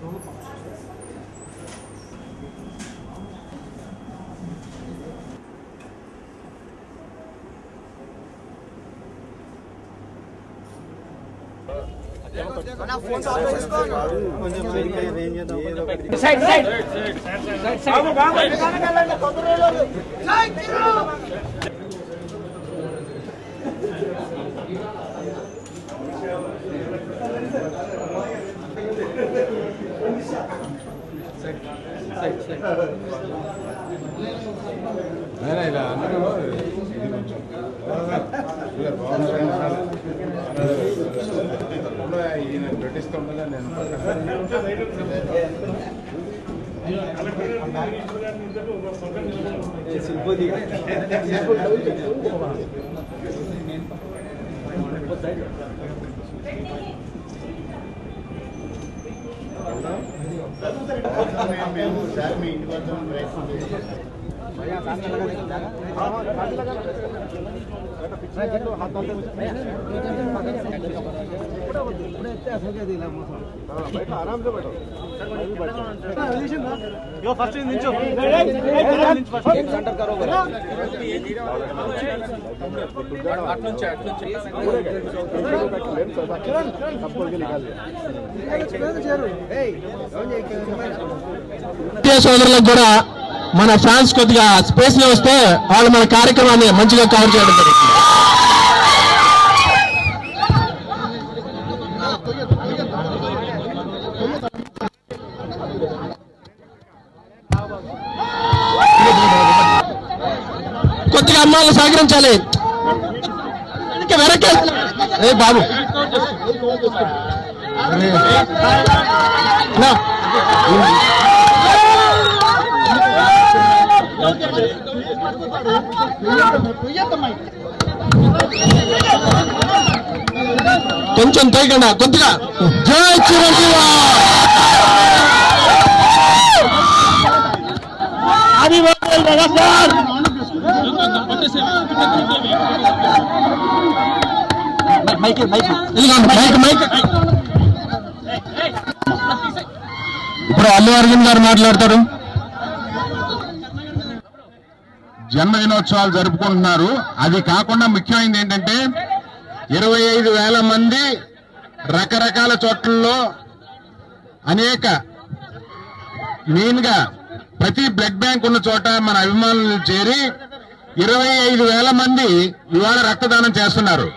ఇలా అందరూ ఇది కొంచెం ఇలా బాగుంది. ఈయన పెట్టిస్తుండగా నేను में మేము సార్ మీ ఇంటికి వద్దాం ప్రయత్నం చేస్తాం భారతీయ సోదరులకు కూడా మన ఫ్యాన్స్ కొద్దిగా స్పేస్లో వస్తే వాళ్ళు మన కార్యక్రమాన్ని మంచిగా కవర్ చేయడం జరుగుతుంది. కొద్దిగా అమ్మాయిలు సహకరించాలి. ఇంకా వెనక్కి ఏ బాబు. నా. కొంచెం తేగండి కొద్దిగా. జై చిరంజీవి! మైక్. మైక్. ఇప్పుడు అల్లు అర్జున్ గారు మాట్లాడతారు. జన్మదినోత్సవాలు జరుపుకుంటున్నారు. అది కాకుండా ముఖ్యమైనది ఏంటంటే ఇరవై ఐదు వేల మంది రకరకాల చోట్లలో అనేక మెయిన్గా ప్రతి బ్లడ్ బ్యాంక్ ఉన్న చోట మన అభిమానులు చేరి ఇరవై ఐదు వేల మంది ఇవాళ రక్తదానం చేస్తున్నారు.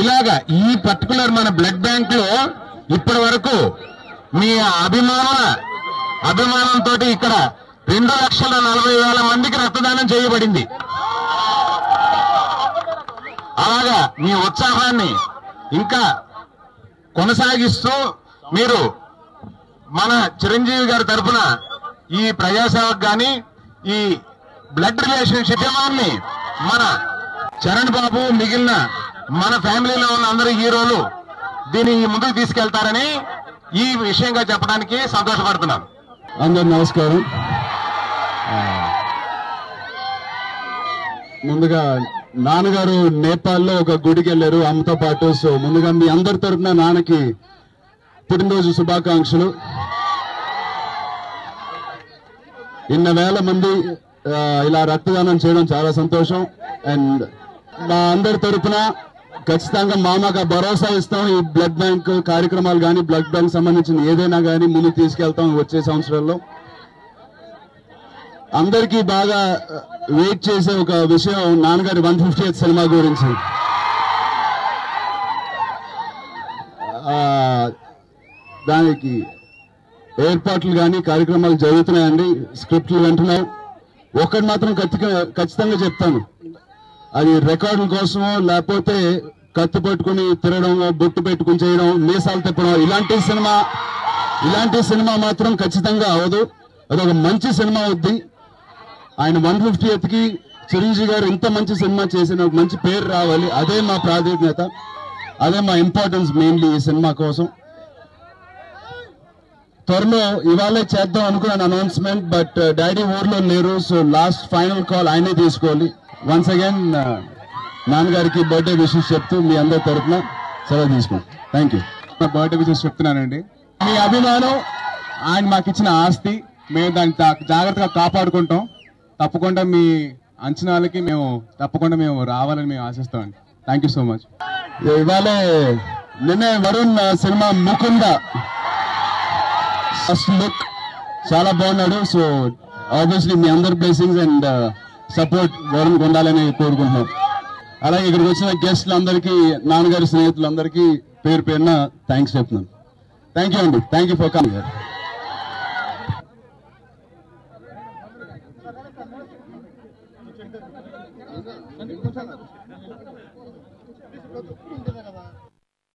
ఇలాగా ఈ పర్టికులర్ మన బ్లడ్ బ్యాంక్లో ఇప్పటి వరకు మీ అభిమానుల అభిమానంతో ఇక్కడ రెండు లక్షల నలభై వేల మందికి రక్తదానం చేయబడింది. అలాగా మీ ఉత్సాహాన్ని ఇంకా కొనసాగిస్తూ మీరు మన చిరంజీవి గారి తరఫున ఈ ప్రజాసేవకు కానీ ఈ బ్లడ్ రిలేషన్షిప్ ఉద్యమాన్ని మన చరణ్ బాబు మిగిలిన మన ఫ్యామిలీలో ఉన్న అందరు హీరోలు దీన్ని ముందుకు తీసుకెళ్తారని ఈ విషయంగా చెప్పడానికి సంతోషపడుతున్నాను. అందరు నమస్కారం. ముందుగా నాన్నగారు నేపాల్లో ఒక గుడికి వెళ్ళారు అమ్మతో పాటు. సో ముందుగా మీ అందరి తరపున నాన్నకి పుట్టినరోజు శుభాకాంక్షలు. ఇన్న వేల మంది ఇలా రక్తదానం చేయడం చాలా సంతోషం. అండ్ మా అందరి తరపున ఖచ్చితంగా మామగా భరోసా ఇస్తాం. ఈ బ్లడ్ బ్యాంక్ కార్యక్రమాలు కానీ బ్లడ్ బ్యాంక్ సంబంధించిన ఏదైనా కానీ ముందుకు తీసుకెళ్తాం వచ్చే సంవత్సరాల్లో. అందరికీ బాగా వెయిట్ చేసే ఒక విషయం నాన్నగారి వన్ ఫిఫ్టీ సినిమా గురించి. దానికి ఏర్పాట్లు కానీ కార్యక్రమాలు జరుగుతున్నాయండి. స్క్రిప్ట్లు వింటున్నాం. ఒకటి మాత్రం ఖచ్చితంగా చెప్తాను. అది రికార్డుల కోసమో లేకపోతే కత్తి పట్టుకుని తిరగడం బొట్టు పెట్టుకుని చేయడం మీసాలు తిప్పడం ఇలాంటి సినిమా ఇలాంటి సినిమా మాత్రం ఖచ్చితంగా అవదు అది ఒక మంచి సినిమా అవుద్ది. ఆయన వన్ ఫిఫ్టీ ఎత్కి చిరంజీవి గారు ఇంత మంచి సినిమా చేసిన ఒక మంచి పేరు రావాలి. అదే మా ప్రాధాన్యత. అదే మా ఇంపార్టెన్స్ మెయిన్లీ ఈ సినిమా కోసం. త్వరలో ఇవాళే చేద్దాం అనుకున్నాను అనౌన్స్మెంట్ బట్ uh, డాడీ ఊర్లో లేరు సో లాస్ట్ ఫైనల్ కాల్ ఆయనే తీసుకోవాలి. వన్స్ అగైన్ నాన్నగారికి బర్త్డే విషెస్ చెప్తూ మీ అందరి తరఫున సెలవు తీసుకోండి థ్యాంక్ యూ బర్త్డే విషెస్ చెప్తున్నానండి. మీ అభిమానం ఆయన మాకు ఇచ్చిన ఆస్తి. మేము దాన్ని జాగ్రత్తగా కాపాడుకుంటాం. తప్పకుండా మీ అంచనాలకి మేము తప్పకుండా మేము రావాలని మేము ఆశిస్తామండి. థ్యాంక్ యూ సో మచ్ ఇవాళే నిన్నే Varun cinema Mukunda. First look చాలా బాగున్నాడు. సో ఆబ్వియస్లీ మీ అందరి బ్లెస్సింగ్స్ అండ్ సపోర్ట్ వరుణ్ ఉండాలని కోరుకుంటున్నాం. అలాగే ఇక్కడికి వచ్చిన గెస్ట్లందరికీ నాన్నగారి స్నేహితులందరికీ పేరు పేరున థ్యాంక్స్ చెప్తున్నాను. థ్యాంక్ యూ అండి. Thank you for coming